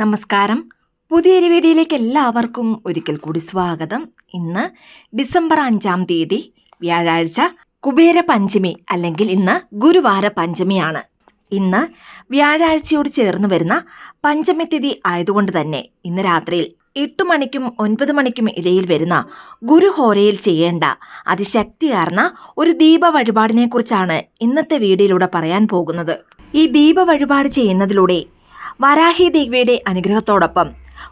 നമസ്കാരം. പുതിയൊരു വീഡിയോയിലേക്ക് എല്ലാവർക്കും ഒരിക്കൽ കൂടി സ്വാഗതം. ഇന്ന് ഡിസംബർ അഞ്ചാം തീയതി വ്യാഴാഴ്ച കുബേര പഞ്ചമി അല്ലെങ്കിൽ ഇന്ന് ഗുരുവാര പഞ്ചമിയാണ്. ഇന്ന് വ്യാഴാഴ്ചയോട് ചേർന്ന് വരുന്ന പഞ്ചമി തിഥി ആയതുകൊണ്ട് തന്നെ ഇന്ന് രാത്രിയിൽ എട്ട് മണിക്കും ഒൻപത് മണിക്കും ഇടയിൽ വരുന്ന ഗുരുഹോരയിൽ ചെയ്യേണ്ട അതിശക്തിയാർന്ന ഒരു ദീപ വഴിപാടിനെ കുറിച്ചാണ് ഇന്നത്തെ വീഡിയോയിലൂടെ പറയാൻ പോകുന്നത്. ഈ ദീപ വഴിപാട് ചെയ്യുന്നതിലൂടെ വരാഹി ദേവിയുടെ അനുഗ്രഹത്തോടൊപ്പം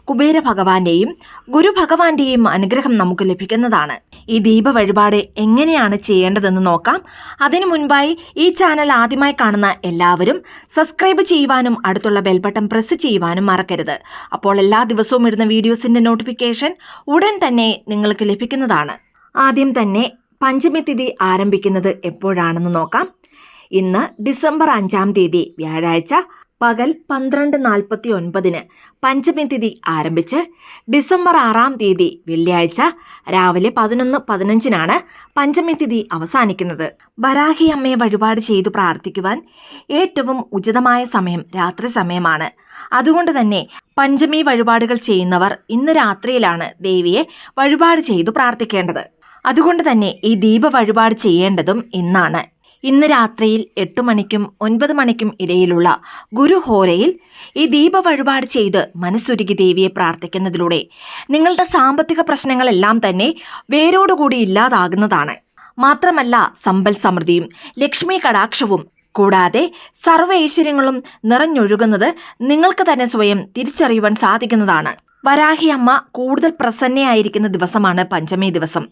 കുബേര ഭഗവാന്റെയും ഗുരു ഭഗവാന്റെയും അനുഗ്രഹം നമുക്ക് ലഭിക്കുന്നതാണ്. ഈ ദീപ വഴിപാട് എങ്ങനെയാണ് ചെയ്യേണ്ടതെന്ന് നോക്കാം. അതിനു മുൻപായി ഈ ചാനൽ ആദ്യമായി കാണുന്ന എല്ലാവരും സബ്സ്ക്രൈബ് ചെയ്യുവാനും അടുത്തുള്ള ബെൽബട്ടൺ പ്രസ് ചെയ്യുവാനും മറക്കരുത്. അപ്പോൾ എല്ലാ ദിവസവും ഇടുന്ന വീഡിയോസിന്റെ നോട്ടിഫിക്കേഷൻ ഉടൻ തന്നെ നിങ്ങൾക്ക് ലഭിക്കുന്നതാണ്. ആദ്യം തന്നെ പഞ്ചമി തിഥി ആരംഭിക്കുന്നത് എപ്പോഴാണെന്ന് നോക്കാം. ഇന്ന് ഡിസംബർ അഞ്ചാം തീയതി വ്യാഴാഴ്ച പകൽ പന്ത്രണ്ട് നാൽപ്പത്തി ഒൻപതിന് പഞ്ചമി തിഥി ആരംഭിച്ച് ഡിസംബർ ആറാം തീയതി വെള്ളിയാഴ്ച രാവിലെ പതിനൊന്ന് പതിനഞ്ചിനാണ് പഞ്ചമി തിഥി അവസാനിക്കുന്നത്. ബരാഹി അമ്മയെ വഴിപാട് ചെയ്തു പ്രാർത്ഥിക്കുവാൻ ഏറ്റവും ഉചിതമായ സമയം രാത്രി സമയമാണ്. അതുകൊണ്ട് തന്നെ പഞ്ചമി വഴിപാടുകൾ ചെയ്യുന്നവർ ഇന്ന് രാത്രിയിലാണ് ദേവിയെ വഴിപാട് ചെയ്തു പ്രാർത്ഥിക്കേണ്ടത്. അതുകൊണ്ട് തന്നെ ഈ ദീപ വഴിപാട് ചെയ്യേണ്ടതും ഇന്നാണ്. ഇന്ന് രാത്രിയിൽ എട്ട് മണിക്കും ഒൻപത് മണിക്കും ഇടയിലുള്ള ഗുരുഹോരയിൽ ഈ ദീപ വഴിപാട് ചെയ്ത് മനസ്സുരുകി ദേവിയെ പ്രാർത്ഥിക്കുന്നതിലൂടെ നിങ്ങളുടെ സാമ്പത്തിക പ്രശ്നങ്ങളെല്ലാം തന്നെ വേരോടുകൂടി ഇല്ലാതാകുന്നതാണ്. മാത്രമല്ല സമ്പൽ സമൃദ്ധിയും ലക്ഷ്മി കടാക്ഷവും കൂടാതെ സർവ ഐശ്വര്യങ്ങളും നിറഞ്ഞൊഴുകുന്നത് നിങ്ങൾക്ക് തന്നെ സ്വയം തിരിച്ചറിയുവാൻ സാധിക്കുന്നതാണ്. വരാഹി അമ്മ കൂടുതൽ പ്രസന്നയായിരിക്കുന്ന ദിവസമാണ് പഞ്ചമി ദിവസം.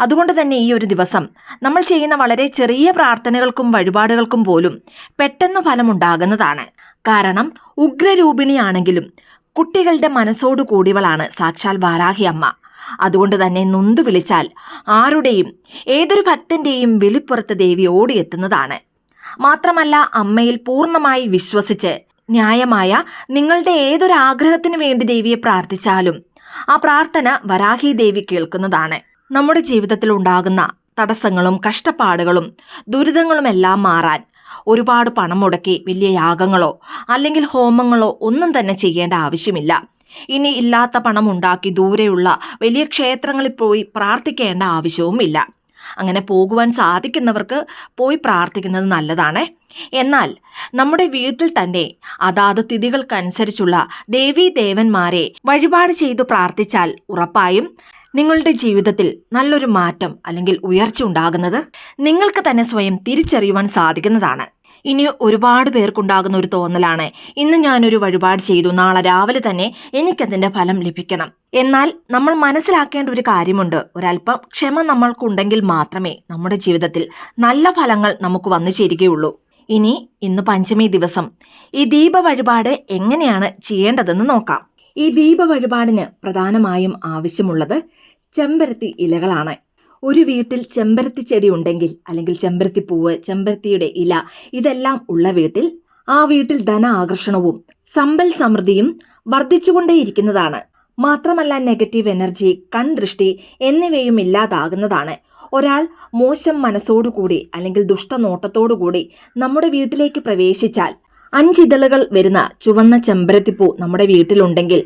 അതുകൊണ്ട് തന്നെ ഈ ഒരു ദിവസം നമ്മൾ ചെയ്യുന്ന വളരെ ചെറിയ പ്രാർത്ഥനകൾക്കും വഴിപാടുകൾക്കും പോലും പെട്ടെന്ന് ഫലമുണ്ടാകുന്നതാണ്. കാരണം ഉഗ്രരൂപിണിയാണെങ്കിലും കുട്ടികളുടെ മനസ്സോടു കൂടിയവളാണ് സാക്ഷാൽ വാരാഹി അമ്മ. അതുകൊണ്ട് തന്നെ നൊന്തു വിളിച്ചാൽ ആരുടെയും ഏതൊരു ഭക്തന്റെയും വെളിപ്പുറത്ത് ദേവി ഓടിയെത്തുന്നതാണ് മാത്രമല്ല അമ്മയിൽ പൂർണമായി വിശ്വസിച്ച് ന്യായമായ നിങ്ങളുടെ ഏതൊരു ആഗ്രഹത്തിനു വേണ്ടി ദേവിയെ പ്രാർത്ഥിച്ചാലും ആ പ്രാർത്ഥന വരാഹി ദേവി കേൾക്കുന്നതാണ്. നമ്മുടെ ജീവിതത്തിൽ ഉണ്ടാകുന്ന തടസ്സങ്ങളും കഷ്ടപ്പാടുകളും ദുരിതങ്ങളുമെല്ലാം മാറാൻ ഒരുപാട് പണം മുടക്കി വലിയ യാഗങ്ങളോ അല്ലെങ്കിൽ ഹോമങ്ങളോ ഒന്നും തന്നെ ചെയ്യേണ്ട ആവശ്യമില്ല. ഇനി ഇല്ലാത്ത പണം ഉണ്ടാക്കി ദൂരെയുള്ള വലിയ ക്ഷേത്രങ്ങളിൽ പോയി പ്രാർത്ഥിക്കേണ്ട ആവശ്യവുമില്ല. അങ്ങനെ പോകുവാൻ സാധിക്കുന്നവർക്ക് പോയി പ്രാർത്ഥിക്കുന്നത് നല്ലതാണ്. എന്നാൽ നമ്മുടെ വീട്ടിൽ തന്നെ അതാത് തിഥികൾക്കനുസരിച്ചുള്ള ദേവീ ദേവന്മാരെ വഴിപാട് ചെയ്തു പ്രാർത്ഥിച്ചാൽ ഉറപ്പായും നിങ്ങളുടെ ജീവിതത്തിൽ നല്ലൊരു മാറ്റം അല്ലെങ്കിൽ ഉയർച്ച ഉണ്ടാകുന്നത് നിങ്ങൾക്ക് തന്നെ സ്വയം തിരിച്ചറിയുവാൻ സാധിക്കുന്നതാണ്. ഇനി ഒരുപാട് പേർക്കുണ്ടാകുന്ന ഒരു തോന്നലാണ്. ഇന്ന് ഞാനൊരു വഴിപാട് ചെയ്തു. നാളെ രാവിലെ തന്നെ എനിക്കതിന്റെ ഫലം ലഭിക്കണം. എന്നാൽ നമ്മൾ മനസ്സിലാക്കേണ്ട ഒരു കാര്യമുണ്ട്. ഒരല്പം ക്ഷമ നമ്മൾക്കുണ്ടെങ്കിൽ മാത്രമേ നമ്മുടെ ജീവിതത്തിൽ നല്ല ഫലങ്ങൾ നമുക്ക് വന്നു ചേരുകയുള്ളൂ. ഇനി ഇന്ന് പഞ്ചമി ദിവസം. ഈ ദീപ വഴിപാട് എങ്ങനെയാണ് ചെയ്യേണ്ടതെന്ന് നോക്കാം. ഈ ദീപ വഴിപാടിന് പ്രധാനമായും ആവശ്യമുള്ളത് ചെമ്പരത്തി ഇലകളാണ്. ഒരു വീട്ടിൽ ചെമ്പരത്തി ചെടി ഉണ്ടെങ്കിൽ അല്ലെങ്കിൽ ചെമ്പരത്തി പൂവ് ചെമ്പരത്തിയുടെ ഇല ഇതെല്ലാം ഉള്ള വീട്ടിൽ ആ വീട്ടിൽ ധന ആകർഷണവും സമ്പൽ സമൃദ്ധിയും വർദ്ധിച്ചുകൊണ്ടേയിരിക്കുന്നതാണ്. മാത്രമല്ല നെഗറ്റീവ് എനർജി കൺദൃഷ്ടി എന്നിവയും ഇല്ലാതാകുന്നതാണ്. ഒരാൾ മോശം മനസ്സോടുകൂടി അല്ലെങ്കിൽ ദുഷ്ടനോട്ടത്തോടുകൂടി നമ്മുടെ വീട്ടിലേക്ക് പ്രവേശിച്ചാൽ അഞ്ചിതളുകൾ വരുന്ന ചുവന്ന ചെമ്പരത്തിപ്പൂ നമ്മുടെ വീട്ടിലുണ്ടെങ്കിൽ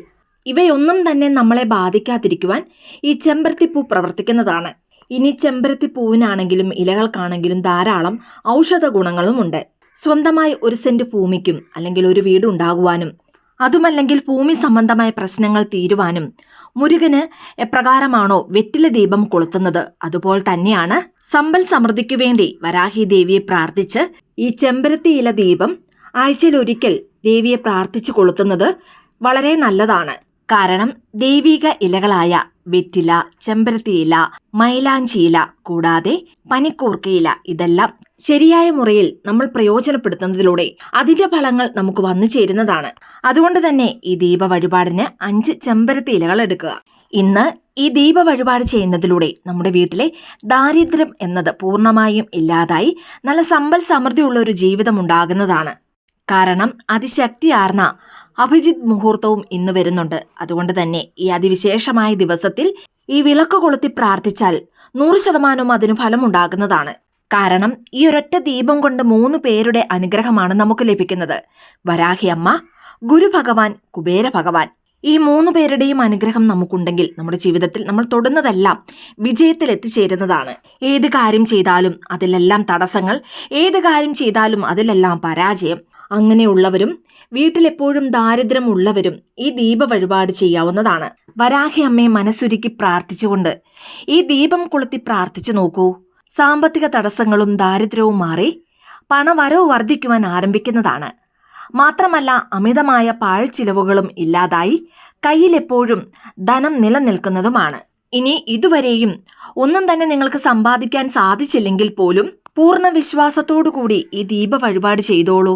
ഇവയൊന്നും തന്നെ നമ്മളെ ബാധിക്കാതിരിക്കുവാൻ ഈ ചെമ്പരത്തിപ്പൂ പ്രവർത്തിക്കുന്നതാണ്. ഇനി ചെമ്പരത്തി പൂവിനാണെങ്കിലും ഇലകൾക്കാണെങ്കിലും ധാരാളം ഔഷധ ഗുണങ്ങളുമുണ്ട്. സ്വന്തമായി ഒരു സെന്റ് ഭൂമിക്കും അല്ലെങ്കിൽ ഒരു വീട് ഉണ്ടാകുവാനും അതുമല്ലെങ്കിൽ ഭൂമി സംബന്ധമായ പ്രശ്നങ്ങൾ തീരുവാനും മുരുകന് എപ്രകാരമാണോ വെറ്റില ദീപം കൊളുത്തുന്നത്? അതുപോലെ തന്നെയാണ് സമ്പൽ സമൃദ്ധിക്കു വേണ്ടി വരാഹി ദേവിയെ പ്രാർത്ഥിച്ച് ഈ ചെമ്പരത്തി ഇല ദീപം ആഴ്ചയിലൊരിക്കൽ ദേവിയെ പ്രാർത്ഥിച്ചു കൊളുത്തുന്നത് വളരെ നല്ലതാണ്. കാരണം ദൈവിക ഇലകളായ വെറ്റില ചെമ്പരത്തിയില മൈലാഞ്ചിയില കൂടാതെ പനിക്കൂർക്കയില ഇതെല്ലാം ശരിയായ മുറയിൽ നമ്മൾ പ്രയോജനപ്പെടുത്തുന്നതിലൂടെ അതിന്റെ ഫലങ്ങൾ നമുക്ക് വന്നു ചേരുന്നതാണ്. അതുകൊണ്ട് തന്നെ ഈ ദീപ വഴിപാടിന് അഞ്ച് ചെമ്പരത്തി ഇലകൾ എടുക്കുക. ഇന്ന് ഈ ദീപ വഴിപാട് ചെയ്യുന്നതിലൂടെ നമ്മുടെ വീട്ടിലെ ദാരിദ്ര്യം എന്നത് പൂർണമായും ഇല്ലാതായി നല്ല സമ്പൽ സമൃദ്ധിയുള്ള ഒരു ജീവിതം ഉണ്ടാകുന്നതാണ്. കാരണം അതിശക്തിയാർന്ന അഭിജിത് മുഹൂർത്തവും ഇന്ന് വരുന്നുണ്ട്. അതുകൊണ്ട് തന്നെ ഈ അതിവിശേഷമായ ദിവസത്തിൽ ഈ വിളക്ക് കൊളുത്തി പ്രാർത്ഥിച്ചാൽ നൂറ് ശതമാനവും അതിന് ഫലമുണ്ടാകുന്നതാണ്. കാരണം ഈ ഒരൊറ്റ ദീപം കൊണ്ട് മൂന്ന് പേരുടെ അനുഗ്രഹമാണ് നമുക്ക് ലഭിക്കുന്നത്. വരാഹി അമ്മ ഗുരു ഭഗവാൻ കുബേര ഭഗവാൻ. ഈ മൂന്ന് പേരുടെയും അനുഗ്രഹം നമുക്കുണ്ടെങ്കിൽ നമ്മുടെ ജീവിതത്തിൽ നമ്മൾ തൊടുന്നതെല്ലാം വിജയത്തിൽ എത്തിച്ചേരുന്നതാണ് ഏത് കാര്യം ചെയ്താലും അതിലെല്ലാം തടസ്സങ്ങൾ ഏത് കാര്യം ചെയ്താലും അതിലെല്ലാം പരാജയം. അങ്ങനെയുള്ളവരും വീട്ടിലെപ്പോഴും ദാരിദ്ര്യമുള്ളവരും ഈ ദീപ വഴിപാട് ചെയ്യാവുന്നതാണ്. വരാഹി അമ്മയെ മനസ്സുരുക്കി പ്രാർത്ഥിച്ചുകൊണ്ട് ഈ ദീപം കൊളുത്തി പ്രാർത്ഥിച്ചു നോക്കൂ. സാമ്പത്തിക തടസ്സങ്ങളും ദാരിദ്ര്യവും മാറി പണവരവ് വർദ്ധിക്കുവാൻ ആരംഭിക്കുന്നതാണ്. മാത്രമല്ല അമിതമായ പാഴ്ചിലവുകളും ഇല്ലാതായി കയ്യിലെപ്പോഴും ധനം നിലനിൽക്കുന്നതുമാണ്. ഇനി ഇതുവരെയും ഒന്നും തന്നെ നിങ്ങൾക്ക് സമ്പാദിക്കാൻ സാധിച്ചില്ലെങ്കിൽ പോലും പൂർണ വിശ്വാസത്തോടുകൂടി ഈ ദീപ വഴിപാട് ചെയ്തോളൂ.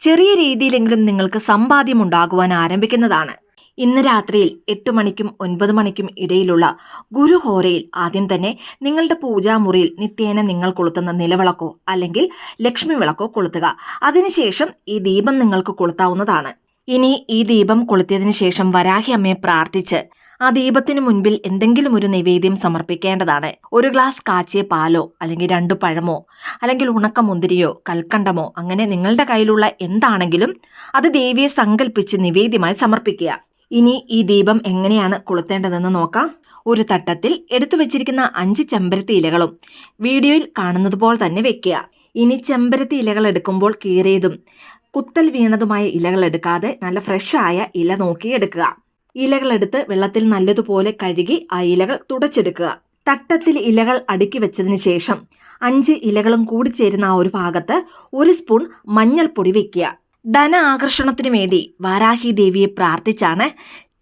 ചെറിയ രീതിയിലെങ്കിലും നിങ്ങൾക്ക് സമ്പാദ്യം ഉണ്ടാകുവാൻ ആരംഭിക്കുന്നതാണ്. ഇന്ന് രാത്രിയിൽ എട്ട് മണിക്കും ഒൻപത് മണിക്കും ഇടയിലുള്ള ഗുരുഹോരയിൽ ആദ്യം തന്നെ നിങ്ങളുടെ പൂജാമുറിയിൽ നിത്യേന നിങ്ങൾ കൊളുത്തുന്ന നിലവിളക്കോ അല്ലെങ്കിൽ ലക്ഷ്മി വിളക്കോ കൊളുത്തുക. അതിനുശേഷം ഈ ദീപം നിങ്ങൾക്ക് കൊളുത്താവുന്നതാണ്. ഇനി ഈ ദീപം കൊളുത്തിയതിനു ശേഷം വരാഹി അമ്മയെ പ്രാർത്ഥിച്ച് ആ ദീപത്തിനു മുൻപിൽ എന്തെങ്കിലും ഒരു നിവേദ്യം സമർപ്പിക്കേണ്ടതാണ്. ഒരു ഗ്ലാസ് കാച്ചിയ പാലോ അല്ലെങ്കിൽ രണ്ടു പഴമോ അല്ലെങ്കിൽ ഉണക്ക മുന്തിരിയോ കൽക്കണ്ടമോ അങ്ങനെ നിങ്ങളുടെ കയ്യിലുള്ള എന്താണെങ്കിലും അത് ദേവിയെ സങ്കല്പിച്ച് നിവേദ്യമായി സമർപ്പിക്കുക. ഇനി ഈ ദീപം എങ്ങനെയാണ് കൊളുത്തേണ്ടതെന്ന് നോക്കാം. ഒരു തട്ടത്തിൽ എടുത്തു വെച്ചിരിക്കുന്ന അഞ്ച് ചെമ്പരത്തി ഇലകളും വീഡിയോയിൽ കാണുന്നത് പോലെ തന്നെ വെക്കുക. ഇനി ചെമ്പരത്തി ഇലകൾ എടുക്കുമ്പോൾ കീറിയതും കുത്തൽ വീണതുമായ ഇലകൾ എടുക്കാതെ നല്ല ഫ്രഷ് ആയ ഇല നോക്കി എടുക്കുക. ഇലകളെടുത്ത് വെള്ളത്തിൽ നല്ലതുപോലെ കഴുകി ആ ഇലകൾ തുടച്ചെടുക്കുക. തട്ടത്തിൽ ഇലകൾ അടുക്കി വെച്ചതിന് ശേഷം അഞ്ച് ഇലകളും കൂടി ചേരുന്ന ആ ഒരു ഭാഗത്ത് ഒരു സ്പൂൺ മഞ്ഞൾപ്പൊടി വെക്കുക. ധന ആകർഷണത്തിനു വേണ്ടി വാരാഹി ദേവിയെ പ്രാർത്ഥിച്ചാണ്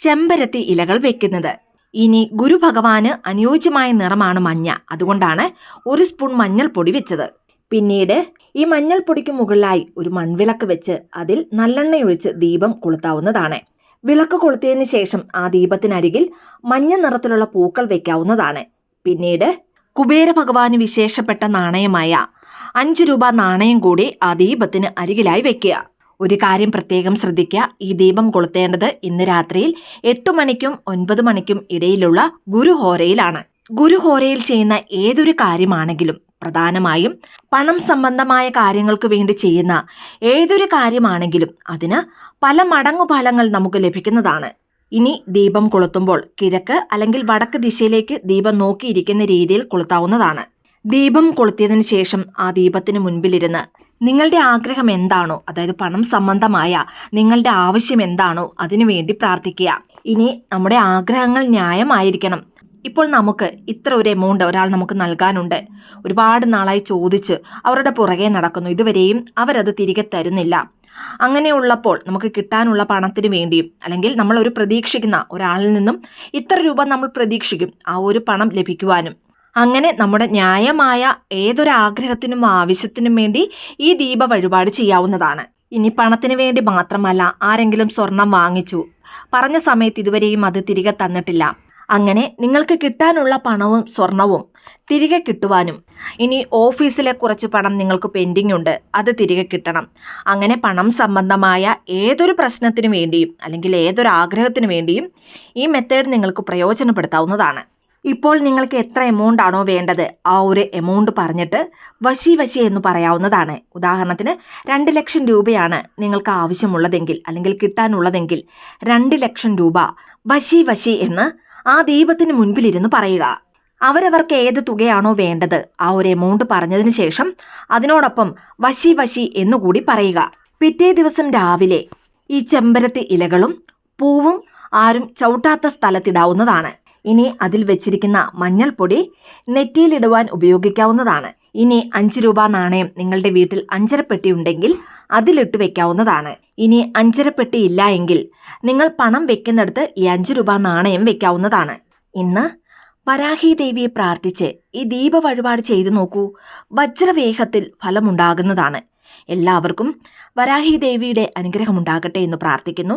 ചെമ്പരത്തി ഇലകൾ വെക്കുന്നത്. ഇനി ഗുരു ഭഗവാന് അനുയോജ്യമായ നിറമാണ് മഞ്ഞ. അതുകൊണ്ടാണ് ഒരു സ്പൂൺ മഞ്ഞൾപ്പൊടി വെച്ചത്. പിന്നീട് ഈ മഞ്ഞൾപ്പൊടിക്ക് മുകളിലായി ഒരു മൺവിളക്ക് വെച്ച് അതിൽ നല്ലെണ്ണയൊഴിച്ച് ദീപം കൊളുത്താവുന്നതാണ്. വിളക്ക് കൊളുത്തിയതിന് ശേഷം ആ ദീപത്തിനരികിൽ മഞ്ഞ നിറത്തിലുള്ള പൂക്കൾ വെക്കാവുന്നതാണ്. പിന്നീട് കുബേര ഭഗവാന് വിശേഷപ്പെട്ട നാണയമായ അഞ്ച് രൂപ നാണയം കൂടി ആ ദീപത്തിന് അരികിലായി വെക്കുക. ഒരു കാര്യം പ്രത്യേകം ശ്രദ്ധിക്കുക. ഈ ദീപം കൊളുത്തേണ്ടത് ഇന്ന് രാത്രിയിൽ എട്ടു മണിക്കും ഒൻപത് മണിക്കും ഇടയിലുള്ള ഗുരുഹോരയിലാണ്. ഗുരുഹോരയിൽ ചെയ്യുന്ന ഏതൊരു കാര്യമാണെങ്കിലും പ്രധാനമായും പണം സംബന്ധമായ കാര്യങ്ങൾക്ക് വേണ്ടി ചെയ്യുന്ന ഏതൊരു കാര്യമാണെങ്കിലും അതിന് പല മടങ്ങു ഫലങ്ങൾ നമുക്ക് ലഭിക്കുന്നതാണ്. ഇനി ദീപം കൊളുത്തുമ്പോൾ കിഴക്ക് അല്ലെങ്കിൽ വടക്ക് ദിശയിലേക്ക് ദീപം നോക്കിയിരിക്കുന്ന രീതിയിൽ കൊളുത്താവുന്നതാണ്. ദീപം കൊളുത്തിയതിനു ശേഷം ആ ദീപത്തിന് മുൻപിലിരുന്ന് നിങ്ങളുടെ ആഗ്രഹം എന്താണോ അതായത് പണം സംബന്ധമായ നിങ്ങളുടെ ആവശ്യം എന്താണോ അതിനുവേണ്ടി പ്രാർത്ഥിക്കുക. ഇനി നമ്മുടെ ആഗ്രഹങ്ങൾ ന്യായമായിരിക്കണം. ഇപ്പോൾ നമുക്ക് ഇത്ര ഒരു എമൗണ്ട് ഒരാൾ നമുക്ക് നൽകാനുണ്ട്. ഒരുപാട് നാളായി ചോദിച്ച് അവരുടെ പുറകെ നടക്കുന്നു. ഇതുവരെയും അവരത് തിരികെ തരുന്നില്ല. അങ്ങനെയുള്ളപ്പോൾ നമുക്ക് കിട്ടാനുള്ള പണത്തിന് വേണ്ടിയും അല്ലെങ്കിൽ നമ്മൾ ഒരു പ്രതീക്ഷിക്കുന്ന ഒരാളിൽ നിന്നും ഇത്ര രൂപ നമ്മൾ പ്രതീക്ഷിക്കും ആ ഒരു പണം ലഭിക്കുവാനും. അങ്ങനെ നമ്മുടെ ന്യായമായ ഏതൊരു ആഗ്രഹത്തിനും ആവശ്യത്തിനും വേണ്ടി ഈ ദീപ വഴിപാട് ചെയ്യാവുന്നതാണ്. ഇനി പണത്തിന് വേണ്ടി മാത്രമല്ല ആരെങ്കിലും സ്വർണം വാങ്ങിച്ചു. പറഞ്ഞ സമയത്ത് ഇതുവരെയും അത് തിരികെ തന്നിട്ടില്ല. അങ്ങനെ നിങ്ങൾക്ക് കിട്ടാനുള്ള പണവും സ്വർണവും തിരികെ കിട്ടുവാനും. ഇനി ഓഫീസിലെ കുറച്ച് പണം നിങ്ങൾക്ക് പെൻഡിങ് ഉണ്ട് അത് തിരികെ കിട്ടണം. അങ്ങനെ പണം സംബന്ധമായ ഏതൊരു പ്രശ്നത്തിനു വേണ്ടിയും അല്ലെങ്കിൽ ഏതൊരു ആഗ്രഹത്തിനു വേണ്ടിയും ഈ മെത്തേഡ് നിങ്ങൾക്ക് പ്രയോജനപ്പെടുത്താവുന്നതാണ്. ഇപ്പോൾ നിങ്ങൾക്ക് എത്ര എമൗണ്ട് ആണോ വേണ്ടത് ആ ഒരു എമൗണ്ട് പറഞ്ഞിട്ട് വശി വശി എന്ന് പറയാവുന്നതാണ്. ഉദാഹരണത്തിന് രണ്ട് ലക്ഷം രൂപയാണ് നിങ്ങൾക്ക് ആവശ്യമുള്ളതെങ്കിൽ അല്ലെങ്കിൽ കിട്ടാനുള്ളതെങ്കിൽ രണ്ട് ലക്ഷം രൂപ വശി വശി എന്ന് ആ ദീപത്തിന് മുൻപിലിരുന്ന് പറയുക. അവരവർക്ക് ഏത് തുകയാണോ വേണ്ടത്. ആ ഒരു എമൗണ്ട് പറഞ്ഞതിന് ശേഷം അതിനോടൊപ്പം വശി വശി എന്നുകൂടി പറയുക. പിറ്റേ ദിവസം രാവിലെ ഈ ചെമ്പരത്തി ഇലകളും പൂവും ആരും ചവിട്ടാത്ത സ്ഥലത്തിടാവുന്നതാണ്. ഇനി അതിൽ വെച്ചിരിക്കുന്ന മഞ്ഞൾപ്പൊടി നെറ്റിയിലിടുവാൻ ഉപയോഗിക്കാവുന്നതാണ്. ഇനി അഞ്ച് രൂപ നാണയം നിങ്ങളുടെ വീട്ടിൽ അഞ്ചരപ്പെട്ടി ഉണ്ടെങ്കിൽ അതിലിട്ട് വെക്കാവുന്നതാണ്. ഇനി അഞ്ചരപ്പെട്ടി ഇല്ല എങ്കിൽ നിങ്ങൾ പണം വെക്കുന്നിടത്ത് ഈ അഞ്ച് രൂപ നാണയം വെക്കാവുന്നതാണ്. ഇന്ന് വരാഹി ദേവിയെ പ്രാർത്ഥിച്ച് ഈ ദീപ വഴിപാട് ചെയ്തു നോക്കൂ. വജ്രവേഗത്തിൽ ഫലമുണ്ടാകുന്നതാണ്. എല്ലാവർക്കും വരാഹി ദേവിയുടെ അനുഗ്രഹമുണ്ടാകട്ടെ എന്ന് പ്രാർത്ഥിക്കുന്നു.